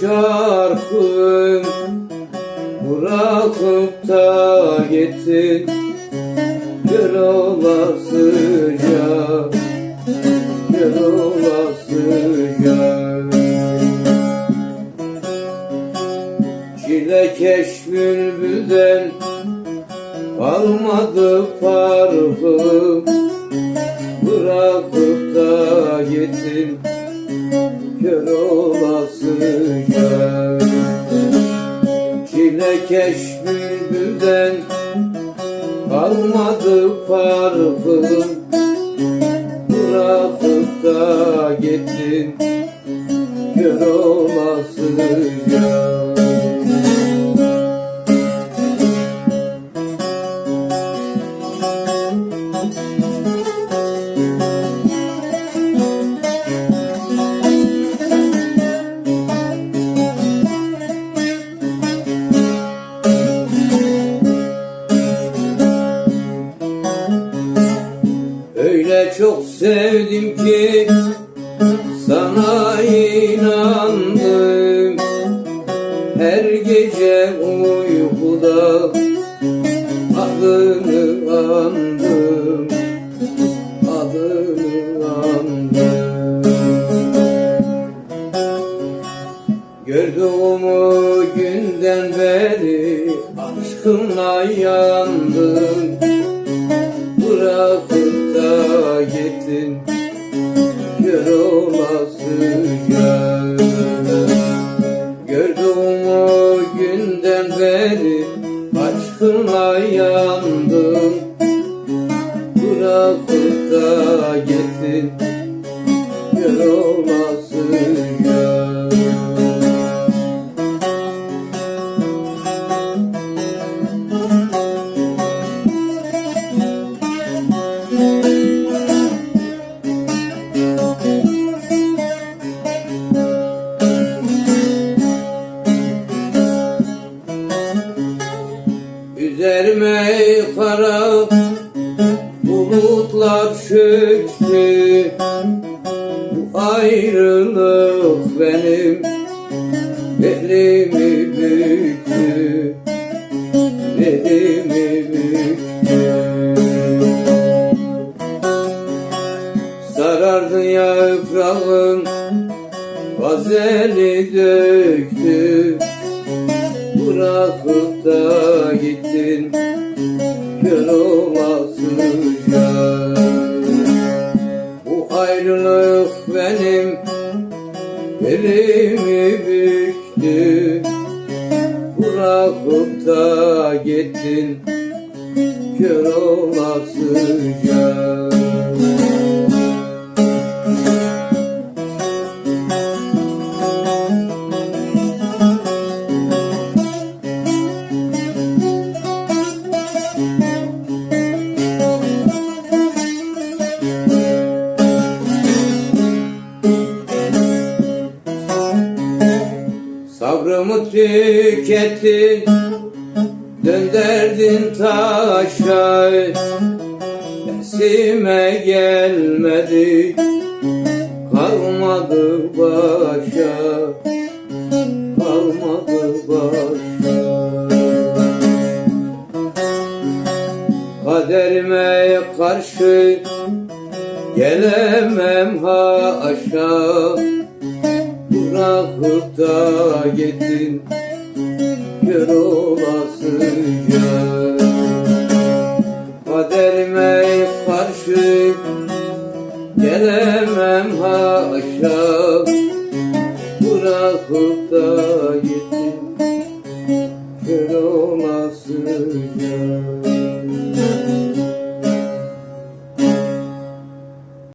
şarkım Bırakıp da gittin Kör olasıca Kör olasıca Çilekeş bülbülden Kalmadı farkım Bırakıp da gittin Kör olasıca Çilekeş bülbülden Kalmadı farkım Bırakıp da gittin Kör Öyle çok sevdim ki sana inandım. Her gece uykuda adını andım Adını andım. Gördüğümü günden beri aşkınla yandım. Bırakıp da gittin Kör olasıca Gördüğümü günden beri Aşkınla yandım. Bırakıp da gittin Kör olasıca bulutlar çöktü Bu ayrılık benim belimi büktü Belimi büktü Sarardı yaprağın gazeli döktü. Bırakıp da gittin olasıca Bu ayrılık benim belimi büktü. Bırakıp da gittin kör olasıca Sabrımı tükettin Dönderdin taşa Esime gelmedi Kalmadı başa Kalmadı başa. Kaderime karşı Gelemem haşa bırakıp da gittin Kör olasıca Kaderime karşı gelemem haşa. Bırakıp da gittin